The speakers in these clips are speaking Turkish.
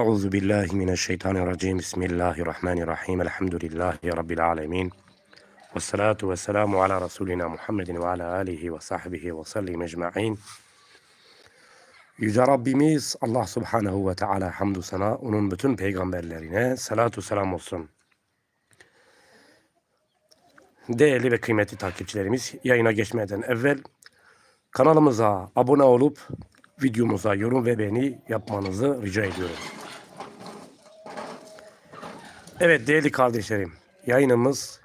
Euzu billahi mineşşeytanirracim. Bismillahirrahmanirrahim. Elhamdülillahi rabbil alamin. Ves salatu vesselamu ala rasulina Muhammedin ve ala alihi ve sahbihi ve sallim ecmaîn. Yüce Rabbimiz Allah Subhanahu ve Teala hamdü sana onun bütün peygamberlerine salatu selam olsun. Değerli ve kıymetli takipçilerimiz yayına geçmeden evvel kanalımıza abone olup videomuza yorum ve beğeni yapmanızı rica ediyorum. Evet değerli kardeşlerim yayınımız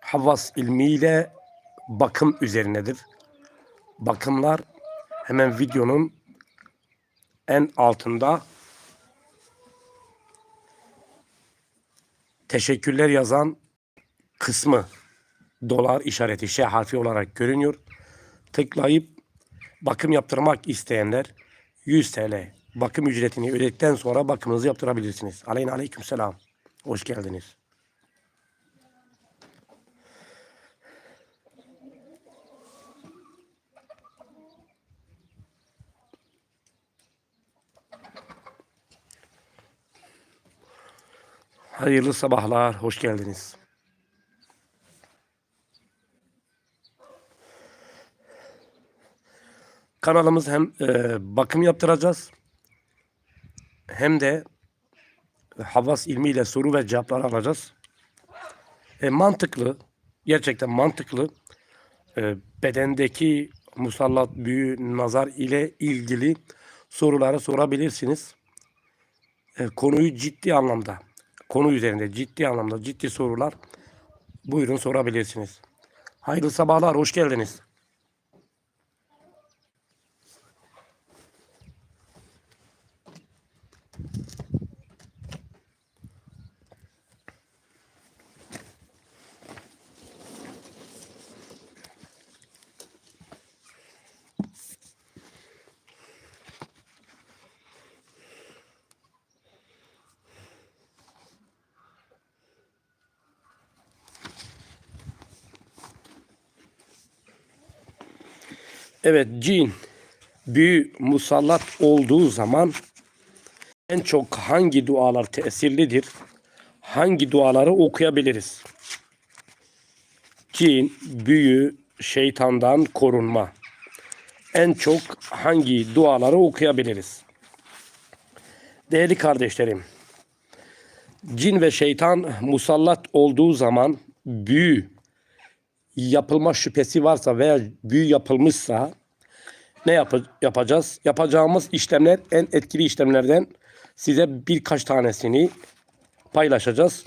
Havvas ilmiyle bakım üzerinedir. Bakımlar hemen videonun en altında teşekkürler yazan kısmı dolar işareti şey harfi olarak görünüyor. Tıklayıp bakım yaptırmak isteyenler 100 TL bakım ücretini ödedikten sonra bakımınızı yaptırabilirsiniz. Aleyna aleyküm selam. Hoş geldiniz. Hayırlı sabahlar, hoş geldiniz. Kanalımız hem e, bakım yaptıracağız hem de havas ilmiyle soru ve cevaplar alacağız. E, mantıklı, gerçekten mantıklı e, bedendeki musallat büyü nazar ile ilgili soruları sorabilirsiniz. E, konuyu ciddi anlamda, konu üzerinde ciddi anlamda ciddi sorular buyurun sorabilirsiniz. Hayırlı sabahlar, hoş geldiniz. Evet cin büyü musallat olduğu zaman en çok hangi dualar tesirlidir? Hangi duaları okuyabiliriz? Cin, büyü, şeytandan korunma. En çok hangi duaları okuyabiliriz? Değerli kardeşlerim, cin ve şeytan musallat olduğu zaman büyü yapılma şüphesi varsa veya büyü yapılmışsa ne yap yapacağız? Yapacağımız işlemler en etkili işlemlerden size birkaç tanesini paylaşacağız.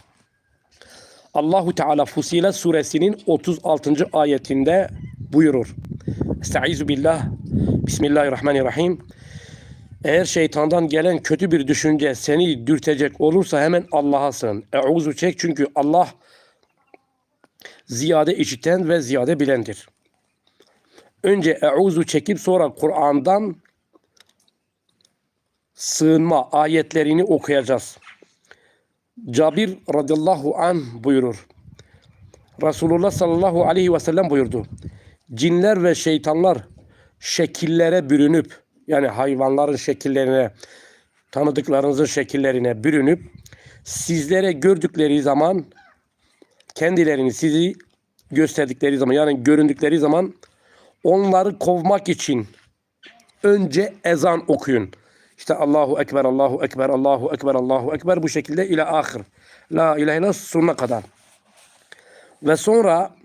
Allahu Teala Fusilet suresinin 36. ayetinde buyurur. Estaizu billah. Bismillahirrahmanirrahim. Eğer şeytandan gelen kötü bir düşünce seni dürtecek olursa hemen Allah'a sığın. Euzu çek çünkü Allah ziyade işiten ve ziyade bilendir. Önce euzu çekip sonra Kur'an'dan sığınma ayetlerini okuyacağız. Cabir radıyallahu an buyurur. Resulullah sallallahu aleyhi ve sellem buyurdu. Cinler ve şeytanlar şekillere bürünüp yani hayvanların şekillerine tanıdıklarınızın şekillerine bürünüp sizlere gördükleri zaman kendilerini sizi gösterdikleri zaman yani göründükleri zaman onları kovmak için önce ezan okuyun. İşte Allahu Ekber, Allahu Ekber, Allahu Ekber, Allahu Ekber bu şekilde ile ahir. La ilahe illallah sonuna kadar. Ve sonra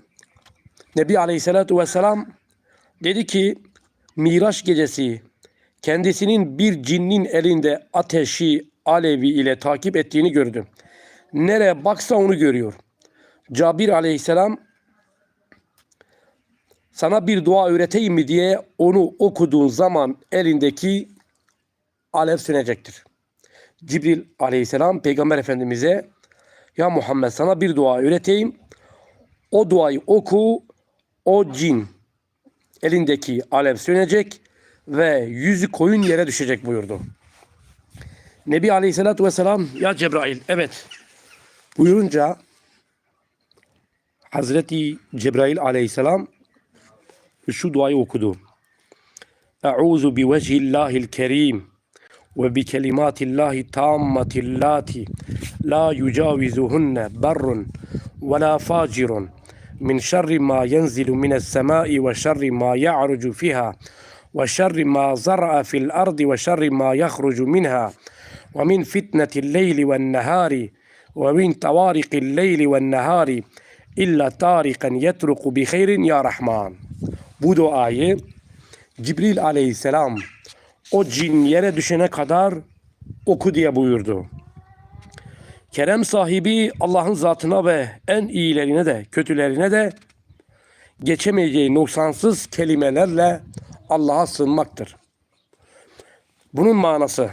Nebi Aleyhisselatü Vesselam dedi ki Miraç gecesi kendisinin bir cinnin elinde ateşi alevi ile takip ettiğini gördü. Nereye baksa onu görüyor. Cabir aleyhisselam sana bir dua öğreteyim mi diye onu okuduğun zaman elindeki alev sönecektir. Cibril aleyhisselam peygamber efendimize ya Muhammed sana bir dua öğreteyim. O duayı oku o cin elindeki alev sönecek ve yüzü koyun yere düşecek buyurdu. Nebi Aleyhisselatü Vesselam ya Cebrail evet buyurunca Hazreti Cebrail aleyhisselam şu duayı okudu. Euzu bi vecihillahil kerim ve bi kelimatillahi tammatillahi la yucavizuhunne berrun ve la facirun min şerri ma yenzilu mines semai ve şerri ma ya'rucu fiha ve şerri ma zar'a fil ardi ve şerri ma yahrucu minha ve min fitnetil leyli ven nehari ve min tavarikil leyli ven nehari illa tarikan yetruku bi hayrin ya Rahman. Bu duayı Cibril aleyhisselam o cin yere düşene kadar oku diye buyurdu. Kerem sahibi Allah'ın zatına ve en iyilerine de kötülerine de geçemeyeceği noksansız kelimelerle Allah'a sığınmaktır. Bunun manası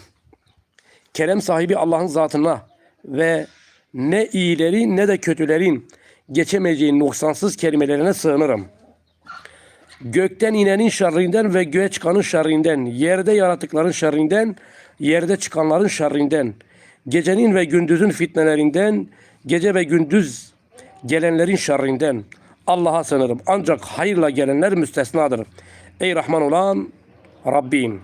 kerem sahibi Allah'ın zatına ve ne iyileri ne de kötülerin geçemeyeceği noksansız kelimelerine sığınırım. Gökten inenin şerrinden ve göğe çıkanın şerrinden, yerde yaratıkların şerrinden, yerde çıkanların şerrinden, gecenin ve gündüzün fitnelerinden, gece ve gündüz gelenlerin şerrinden Allah'a sığınırım. Ancak hayırla gelenler müstesnadır. Ey Rahman olan Rabbim.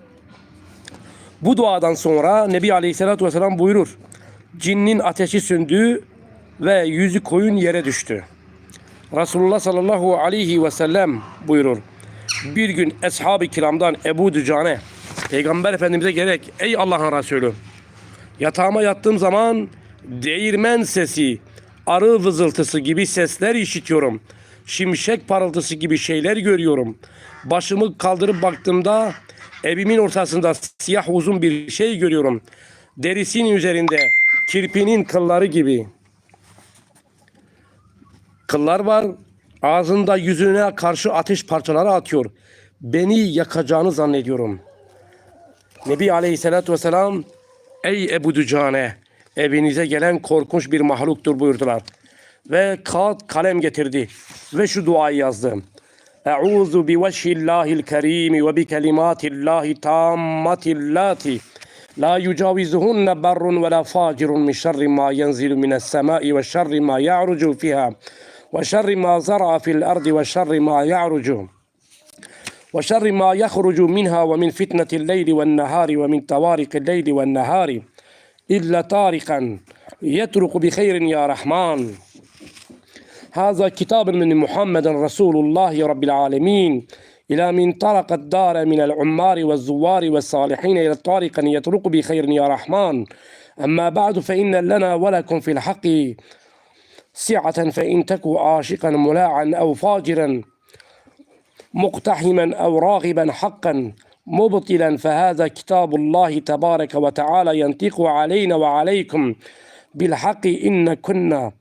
Bu duadan sonra Nebi Aleyhisselatü Vesselam buyurur. Cinnin ateşi söndü ve yüzü koyun yere düştü. Resulullah sallallahu aleyhi ve sellem buyurur. Bir gün ashab-ı kiramdan Ebu Dücane Peygamber Efendimiz'e gerek ey Allah'ın Resulü yatağıma yattığım zaman değirmen sesi, arı vızıltısı gibi sesler işitiyorum. Şimşek parıltısı gibi şeyler görüyorum. Başımı kaldırıp baktığımda evimin ortasında siyah uzun bir şey görüyorum. Derisinin üzerinde kirpinin kılları gibi kıllar var. Ağzında yüzüne karşı ateş parçaları atıyor. Beni yakacağını zannediyorum. Nebi Aleyhisselatü Vesselam Ey Ebu Dücane evinize gelen korkunç bir mahluktur buyurdular. Ve kağıt kalem getirdi ve şu duayı yazdı. Eûzu bi veşhillahil kerim ve bi kelimatillahi tammatillati la yucavizuhunne berrun ve la facirun min şerri ma yenzilu mines semai ve şerri ma ya'rucu fiha ma zar'a fil ardi ve şerri ma ya'rucu وشر ما يخرج منها ومن فتنة الليل والنهار ومن طوارق الليل والنهار إلا طارقا يترك بخير يا رحمن. هذا كتاب من محمد رسول الله رب العالمين. إلى من طرق الدار من العمار والزوار والصالحين إلى طارقا يترك بخير يا رحمن. أما بعد فإن لنا ولكم في الحق. سعة فإن تكو عاشقا ملاعا أو فاجرا مقتحما أو راغبا حقا مبطلا فهذا كتاب الله تبارك وتعالى ينطق علينا وعليكم. بالحق إن كنا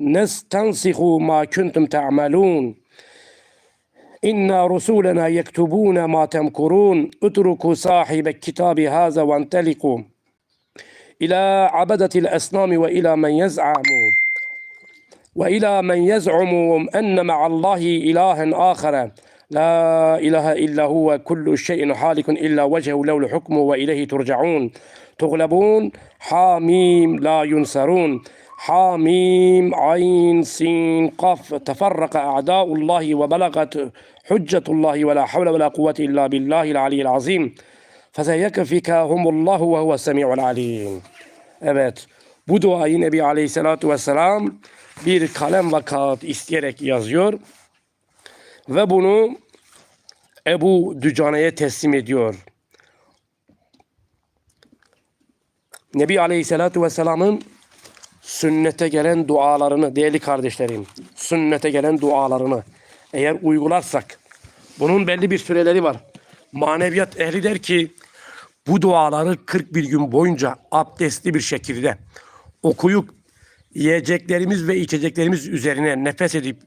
نستنسخ ما كنتم تعملون. إن رسولنا يكتبون ما تمكرون. اتركوا صاحب الكتاب هذا وانطلقوا إلى عبدة الأصنام وإلى من يزعم. وإلى من يزعم أن مع الله إلها آخر. لا إله إلا هو كل شيء حالك إلا وجهه له الحكم وإليه ترجعون. تغلبون حاميم لا ينصرون. حاميم عين سين قف تفرق أعداء الله وبلغت حجة الله ولا حول ولا قوة إلا بالله العلي العظيم. فسيكفيكهم الله وهو السميع العليم. Evet. Bu duayı Nebi Aleyhisselatü Vesselam bir kalem ve kağıt isteyerek yazıyor. Ve bunu Ebu Dücane'ye teslim ediyor. Nebi Aleyhisselatü Vesselam'ın sünnete gelen dualarını değerli kardeşlerim, sünnete gelen dualarını eğer uygularsak bunun belli bir süreleri var. Maneviyat ehli der ki bu duaları 41 gün boyunca abdestli bir şekilde okuyup yiyeceklerimiz ve içeceklerimiz üzerine nefes edip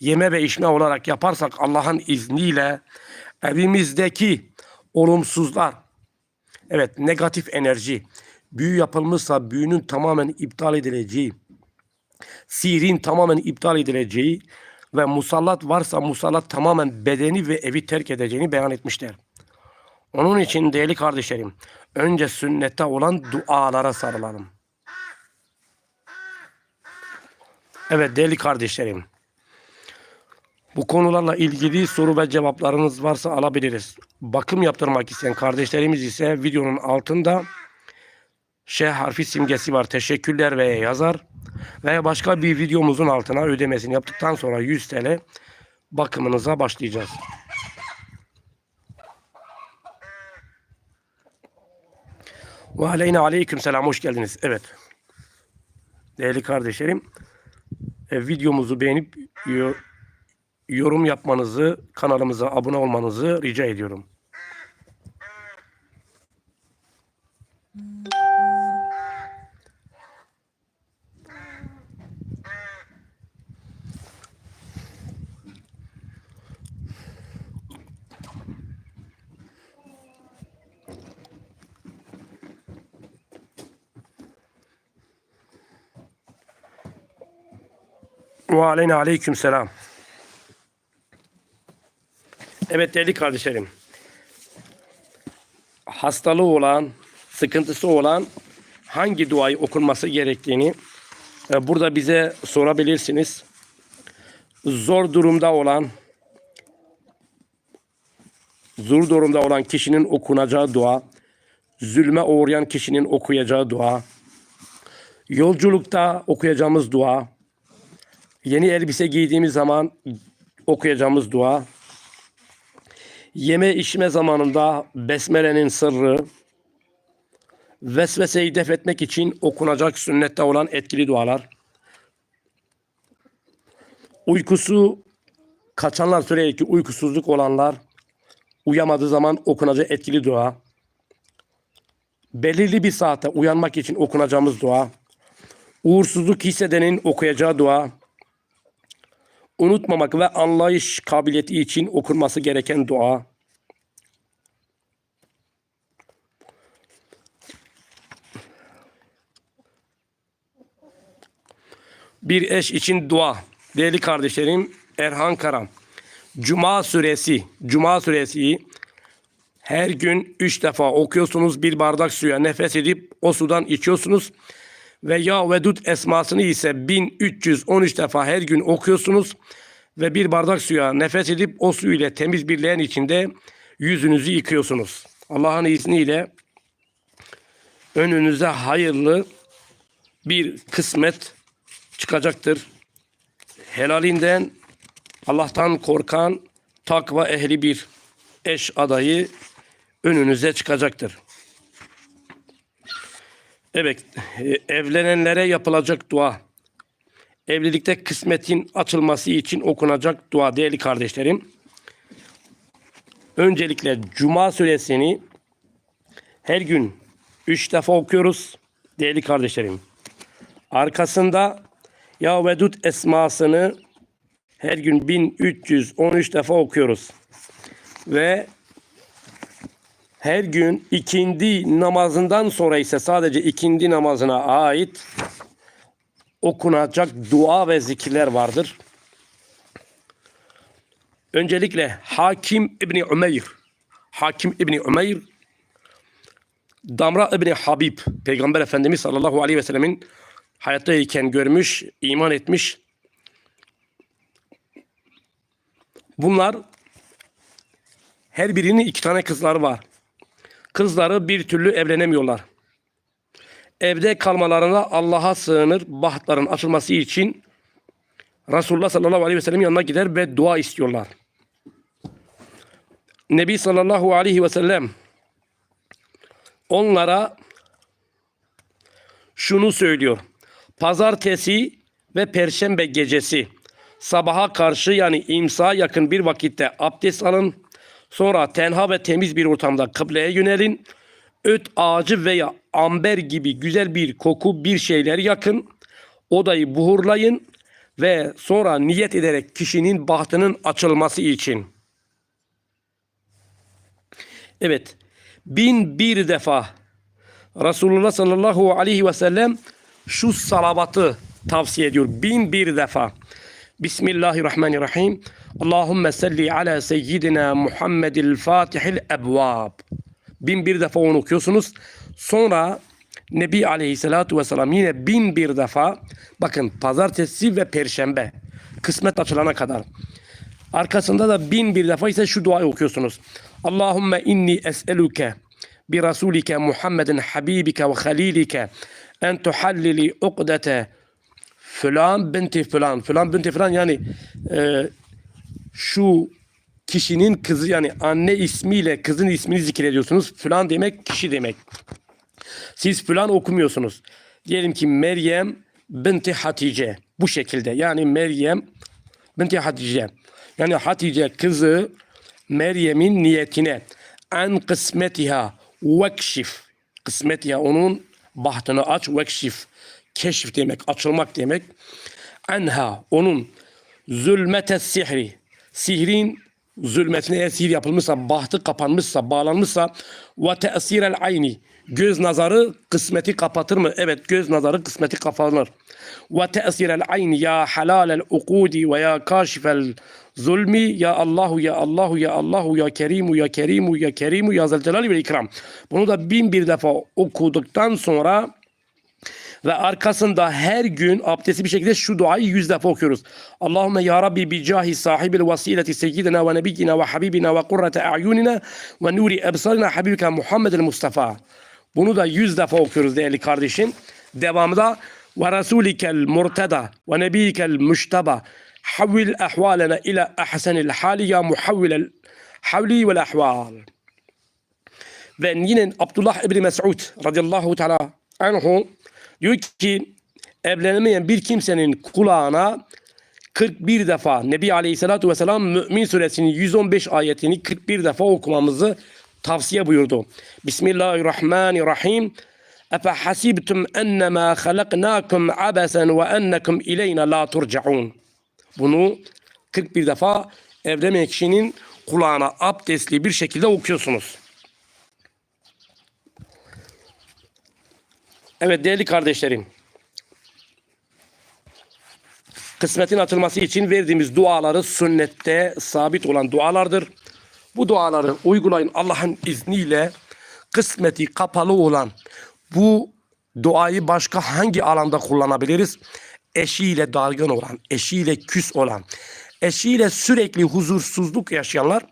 yeme ve içme olarak yaparsak Allah'ın izniyle evimizdeki olumsuzlar, evet negatif enerji, büyü yapılmışsa büyünün tamamen iptal edileceği, sihrin tamamen iptal edileceği ve musallat varsa musallat tamamen bedeni ve evi terk edeceğini beyan etmişler. Onun için değerli kardeşlerim, önce sünnette olan dualara sarılalım. Evet değerli kardeşlerim, Bu konularla ilgili soru ve cevaplarınız varsa alabiliriz. Bakım yaptırmak isteyen kardeşlerimiz ise videonun altında Ş harfi simgesi var. Teşekkürler veya yazar. Veya başka bir videomuzun altına ödemesini yaptıktan sonra 100 TL bakımınıza başlayacağız. Ve aleyküm selam. Hoş geldiniz. Evet. Değerli kardeşlerim. E, videomuzu beğenip yo- yorum yapmanızı, kanalımıza abone olmanızı rica ediyorum. Aleyna aleyküm selam. Evet değerli kardeşlerim. Hastalığı olan, sıkıntısı olan hangi duayı okunması gerektiğini e, burada bize sorabilirsiniz. Zor durumda olan, zor durumda olan kişinin okunacağı dua, zulme uğrayan kişinin okuyacağı dua, yolculukta okuyacağımız dua, yeni elbise giydiğimiz zaman okuyacağımız dua, yeme içme zamanında besmelenin sırrı, vesveseyi def etmek için okunacak sünnette olan etkili dualar, uykusu kaçanlar ki uykusuzluk olanlar uyamadığı zaman okunacak etkili dua, belirli bir saate uyanmak için okunacağımız dua, uğursuzluk hissedenin okuyacağı dua, unutmamak ve anlayış kabiliyeti için okunması gereken dua. Bir eş için dua. Değerli kardeşlerim Erhan Karam. Cuma suresi, Cuma suresi her gün üç defa okuyorsunuz. Bir bardak suya nefes edip o sudan içiyorsunuz ve Ya Vedud esmasını ise 1313 defa her gün okuyorsunuz ve bir bardak suya nefes edip o su ile temiz bir leğen içinde yüzünüzü yıkıyorsunuz. Allah'ın izniyle önünüze hayırlı bir kısmet çıkacaktır. Helalinden Allah'tan korkan takva ehli bir eş adayı önünüze çıkacaktır. Evet, e, evlenenlere yapılacak dua. Evlilikte kısmetin açılması için okunacak dua değerli kardeşlerim. Öncelikle Cuma suresini her gün üç defa okuyoruz değerli kardeşlerim. Arkasında Ya Vedud esmasını her gün 1313 defa okuyoruz. Ve her gün ikindi namazından sonra ise sadece ikindi namazına ait okunacak dua ve zikirler vardır. Öncelikle Hakim İbni Umeyr, Hakim İbni Umeyr, Damra İbni Habib, Peygamber Efendimiz sallallahu aleyhi ve sellemin hayattayken görmüş, iman etmiş. Bunlar her birinin iki tane kızları var. Kızları bir türlü evlenemiyorlar. Evde kalmalarına Allah'a sığınır, bahtların açılması için Resulullah sallallahu aleyhi ve sellem yanına gider ve dua istiyorlar. Nebi sallallahu aleyhi ve sellem onlara şunu söylüyor. Pazartesi ve perşembe gecesi sabaha karşı yani imsa yakın bir vakitte abdest alın. Sonra tenha ve temiz bir ortamda kıbleye yönelin. Öt ağacı veya amber gibi güzel bir koku bir şeyler yakın. Odayı buhurlayın ve sonra niyet ederek kişinin bahtının açılması için. Evet. Bin bir defa Resulullah sallallahu aleyhi ve sellem şu salavatı tavsiye ediyor. Bin bir defa. Bismillahirrahmanirrahim. Allahümme salli ala seyyidina Muhammedil Fatihil ebvab. Bin bir defa onu okuyorsunuz. Sonra Nebi Aleyhisselatü Vesselam yine bin bir defa bakın pazartesi ve perşembe kısmet açılana kadar Arkasında da bin bir defa ise şu duayı okuyorsunuz. Allahümme inni es'eluke bi rasulike Muhammedin habibike ve halilike en tuhallili ukdete filan binti filan filan binti filan yani e, şu kişinin kızı yani anne ismiyle kızın ismini zikrediyorsunuz. Filan demek kişi demek. Siz filan okumuyorsunuz. Diyelim ki Meryem binti Hatice. Bu şekilde. Yani Meryem binti Hatice. Yani Hatice kızı Meryem'in niyetine en kısmetiha vekşif. Kısmetiha onun bahtını aç vekşif. Keşif demek, açılmak demek. Enha onun zulmete sihri. Sihrin zulmetine eğer sihir yapılmışsa, bahtı kapanmışsa, bağlanmışsa ve tesirel ayni. Göz nazarı kısmeti kapatır mı? Evet göz nazarı kısmeti kapanır. Ve tesirel ayni ya halalel ukudi ve ya kaşifel zulmi ya Allahu ya Allahu ya Allahu ya Kerimu ya Kerimu ya Kerimu ya Zelcelali ve İkram. Bunu da bin bir defa okuduktan sonra ve arkasında her gün abdestli bir şekilde şu duayı yüz defa okuyoruz. Allahümme ya Rabbi bi cahi sahibil vasileti seyyidina ve nebiyyina ve habibina ve kurrate a'yunina ve nuri ebsarina habibika Muhammedil Mustafa. Bunu da yüz defa okuyoruz değerli kardeşim. Devamında ve rasulikel murtada ve nebiyikel müştaba havvil ahvalena ila ahsenil hali ya muhavvilel havli vel ahval. Ve yine Abdullah İbni Mes'ud radıyallahu teala anhu diyor ki evlenemeyen bir kimsenin kulağına 41 defa Nebi Aleyhisselatü Vesselam Mü'min suresinin 115 ayetini 41 defa okumamızı tavsiye buyurdu. Bismillahirrahmanirrahim. Efe hasibtum ennemâ halaknâkum abesen ve ennekum ileyna la turcaun. Bunu 41 defa evlenemeyen kişinin kulağına abdestli bir şekilde okuyorsunuz. Evet değerli kardeşlerim. Kısmetin atılması için verdiğimiz duaları sünnette sabit olan dualardır. Bu duaları uygulayın Allah'ın izniyle kısmeti kapalı olan bu duayı başka hangi alanda kullanabiliriz? Eşiyle dargın olan, eşiyle küs olan, eşiyle sürekli huzursuzluk yaşayanlar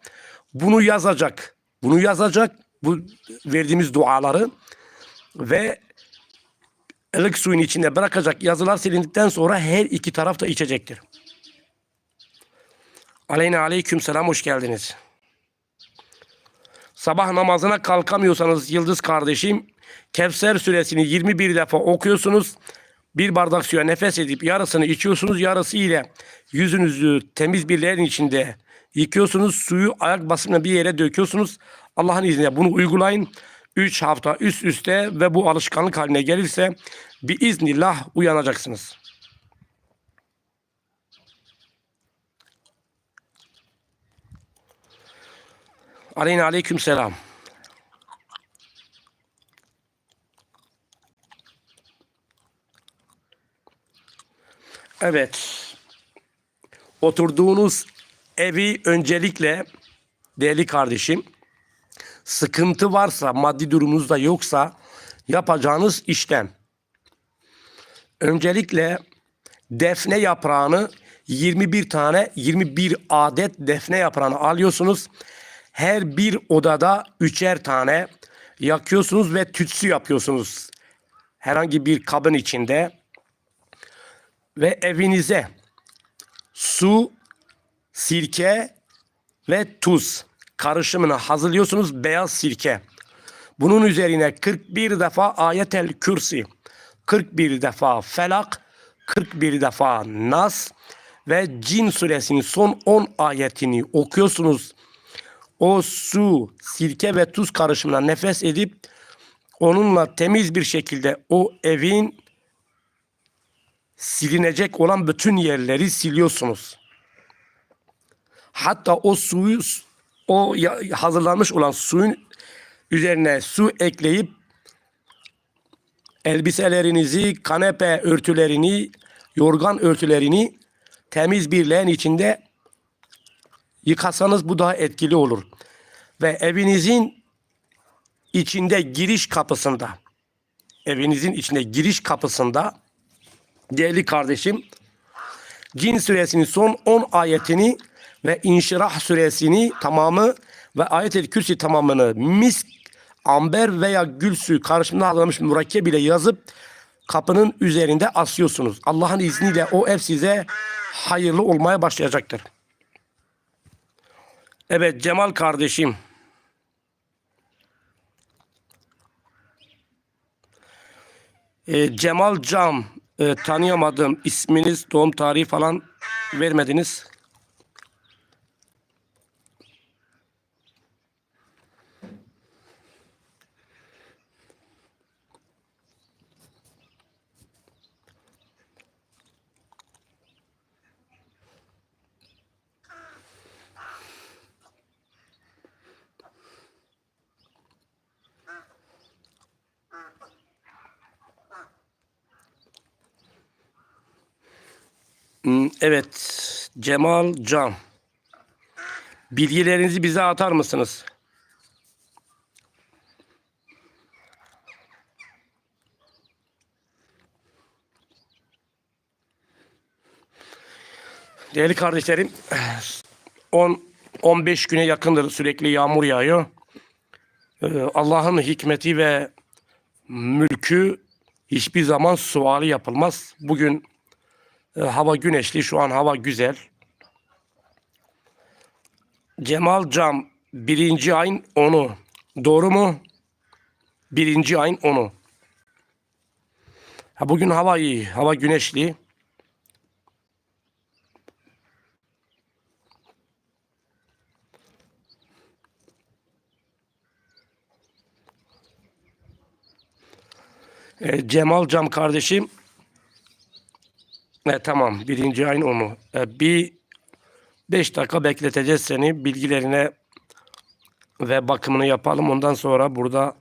bunu yazacak. Bunu yazacak bu verdiğimiz duaları ve ılık suyun içinde bırakacak yazılar silindikten sonra her iki taraf da içecektir. Aleyna aleyküm selam hoş geldiniz. Sabah namazına kalkamıyorsanız Yıldız kardeşim Kevser suresini 21 defa okuyorsunuz. Bir bardak suya nefes edip yarısını içiyorsunuz. Yarısı ile yüzünüzü temiz bir leğenin içinde yıkıyorsunuz. Suyu ayak basımına bir yere döküyorsunuz. Allah'ın izniyle bunu uygulayın. 3 hafta üst üste ve bu alışkanlık haline gelirse bir iznillah uyanacaksınız. Aleyna aleyküm selam. Evet. Oturduğunuz evi öncelikle değerli kardeşim sıkıntı varsa, maddi durumunuz da yoksa yapacağınız işlem. Öncelikle defne yaprağını 21 tane, 21 adet defne yaprağını alıyorsunuz. Her bir odada üçer tane yakıyorsunuz ve tütsü yapıyorsunuz. Herhangi bir kabın içinde ve evinize su, sirke ve tuz karışımını hazırlıyorsunuz beyaz sirke. Bunun üzerine 41 defa ayetel kürsi, 41 defa felak, 41 defa nas ve cin suresinin son 10 ayetini okuyorsunuz. O su, sirke ve tuz karışımına nefes edip onunla temiz bir şekilde o evin silinecek olan bütün yerleri siliyorsunuz. Hatta o suyu o hazırlanmış olan suyun üzerine su ekleyip elbiselerinizi, kanepe örtülerini, yorgan örtülerini temiz bir leğen içinde yıkasanız bu daha etkili olur. Ve evinizin içinde giriş kapısında evinizin içinde giriş kapısında değerli kardeşim Cin suresinin son 10 ayetini ve İnşirah suresini tamamı ve Ayet-el Kürsi tamamını misk, amber veya gül suyu karışımında hazırlanmış mürekkep ile yazıp kapının üzerinde asıyorsunuz. Allah'ın izniyle o ev size hayırlı olmaya başlayacaktır. Evet Cemal kardeşim. E, Cemal Cam e, tanıyamadım. İsminiz, doğum tarihi falan vermediniz. Evet, Cemal Can. Bilgilerinizi bize atar mısınız? Değerli kardeşlerim, 10 15 güne yakındır sürekli yağmur yağıyor. Ee, Allah'ın hikmeti ve mülkü hiçbir zaman suali yapılmaz. Bugün e, hava güneşli, şu an hava güzel. Cemal Cam, birinci ayın onu. Doğru mu? Birinci ayın onu. Ha, bugün hava iyi, hava güneşli. E, Cemal Cam kardeşim. E, tamam birinci ayın onu. E, bir beş dakika bekleteceğiz seni. Bilgilerine ve bakımını yapalım. Ondan sonra burada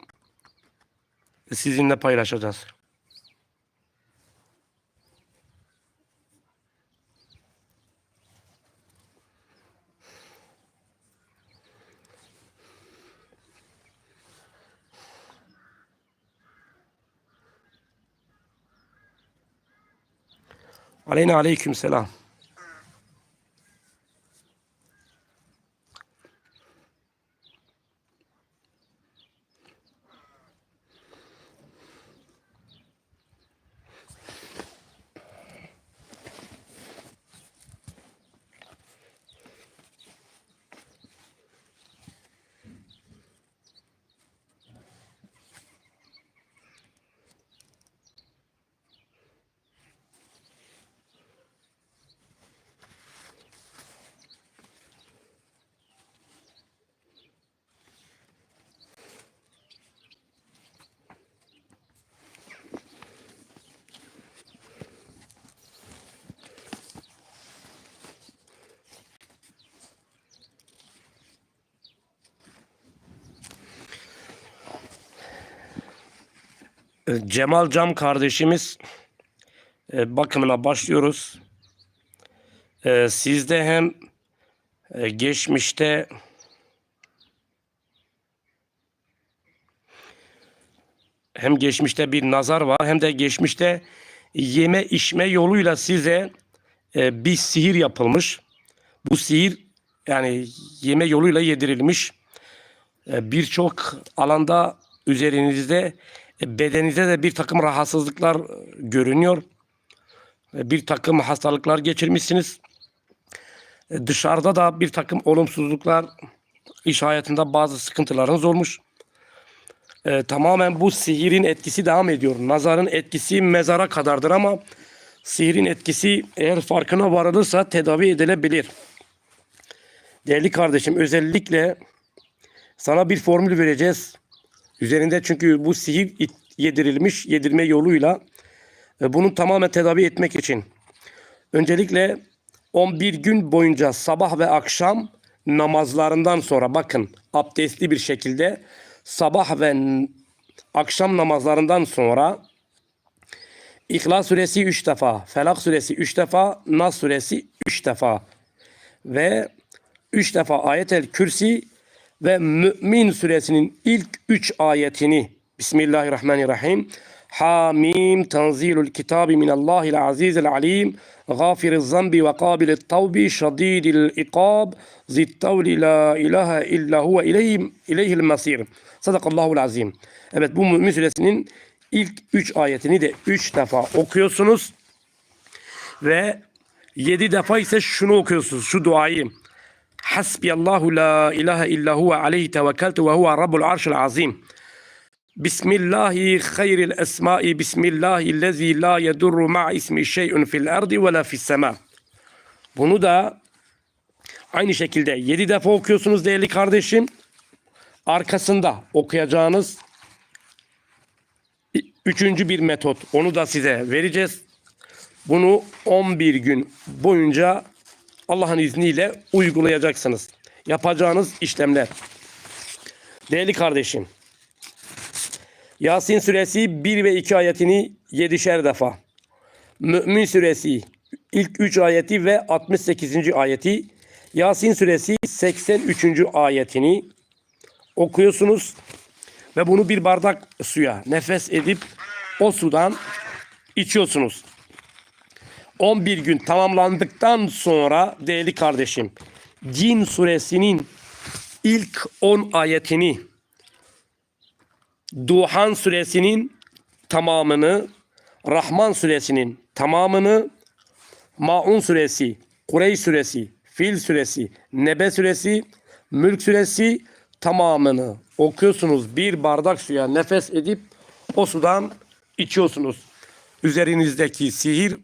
sizinle paylaşacağız. Aleyna aleyküm selam. Cemal Cam kardeşimiz e, bakımına başlıyoruz. E, Sizde hem e, geçmişte hem geçmişte bir nazar var hem de geçmişte yeme içme yoluyla size e, bir sihir yapılmış. Bu sihir yani yeme yoluyla yedirilmiş. E, Birçok alanda üzerinizde e, bedeninizde de bir takım rahatsızlıklar e, görünüyor. E, Bir takım hastalıklar geçirmişsiniz. Dışarıda da bir takım olumsuzluklar, iş hayatında bazı sıkıntılarınız olmuş. E, tamamen bu sihirin etkisi devam ediyor. Nazarın etkisi mezara kadardır ama sihirin etkisi eğer farkına varılırsa tedavi edilebilir. Değerli kardeşim özellikle sana bir formül vereceğiz. Üzerinde çünkü bu sihir yedirilmiş yedirme yoluyla e, bunu tamamen tedavi etmek için. Öncelikle 11 gün boyunca sabah ve akşam namazlarından sonra bakın abdestli bir şekilde sabah ve akşam namazlarından sonra İhlas suresi 3 defa, Felak suresi 3 defa, Nas suresi 3 defa ve 3 defa ayetel kürsi ve Mümin suresinin ilk üç ayetini Bismillahirrahmanirrahim. Hamim tenzilul kitabi minallahil azizil alim gafiriz zambi ve kabilit tavbi şadidil ikab zittavli la ilahe illa huve ileyhim, ileyhil masir. Sadakallahul azim. Evet bu Mümin suresinin ilk üç ayetini de üç defa okuyorsunuz. Ve yedi defa ise şunu okuyorsunuz şu duayı. Hasbiyallahu la ilahe illa huve aleyhi tevekkeltu ve huve rabbul arşil azim Bismillahi hayril esmai Bismillahi lezi la yedurru ma ismi şey'un fil ardi ve la fis sema. Bunu da aynı şekilde yedi defa okuyorsunuz değerli kardeşim. Arkasında okuyacağınız üçüncü bir metot. Onu da size vereceğiz. Bunu 11 gün boyunca Allah'ın izniyle uygulayacaksınız. Yapacağınız işlemler. Değerli kardeşim. Yasin suresi 1 ve 2 ayetini 7'şer defa. Mü'min suresi ilk 3 ayeti ve 68. ayeti. Yasin suresi 83. ayetini okuyorsunuz ve bunu bir bardak suya nefes edip o sudan içiyorsunuz. 11 gün tamamlandıktan sonra değerli kardeşim Cin suresinin ilk 10 ayetini Duhan suresinin tamamını, Rahman suresinin tamamını, Maun suresi, Kureyş suresi, Fil suresi, Nebe suresi, Mülk suresi tamamını okuyorsunuz. Bir bardak suya nefes edip o sudan içiyorsunuz. Üzerinizdeki sihir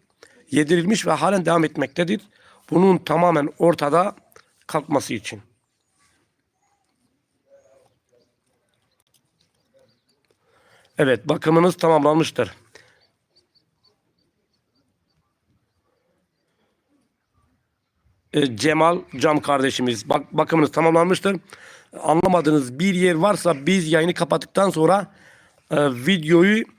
yedirilmiş ve halen devam etmektedir. Bunun tamamen ortada kalkması için. Evet bakımınız tamamlanmıştır. E, Cemal Cam kardeşimiz bak, bakımınız tamamlanmıştır. Anlamadığınız bir yer varsa biz yayını kapattıktan sonra e, videoyu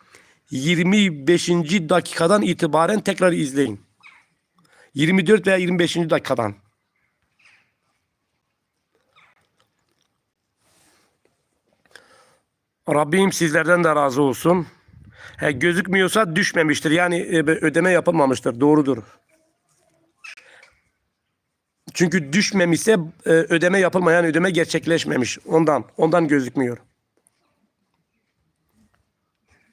25. dakikadan itibaren tekrar izleyin. 24 veya 25. dakikadan. Rabbim sizlerden de razı olsun. He, gözükmüyorsa düşmemiştir. Yani e, ödeme yapılmamıştır. Doğrudur. Çünkü düşmemişse e, ödeme yapılmayan ödeme gerçekleşmemiş. Ondan ondan gözükmüyor.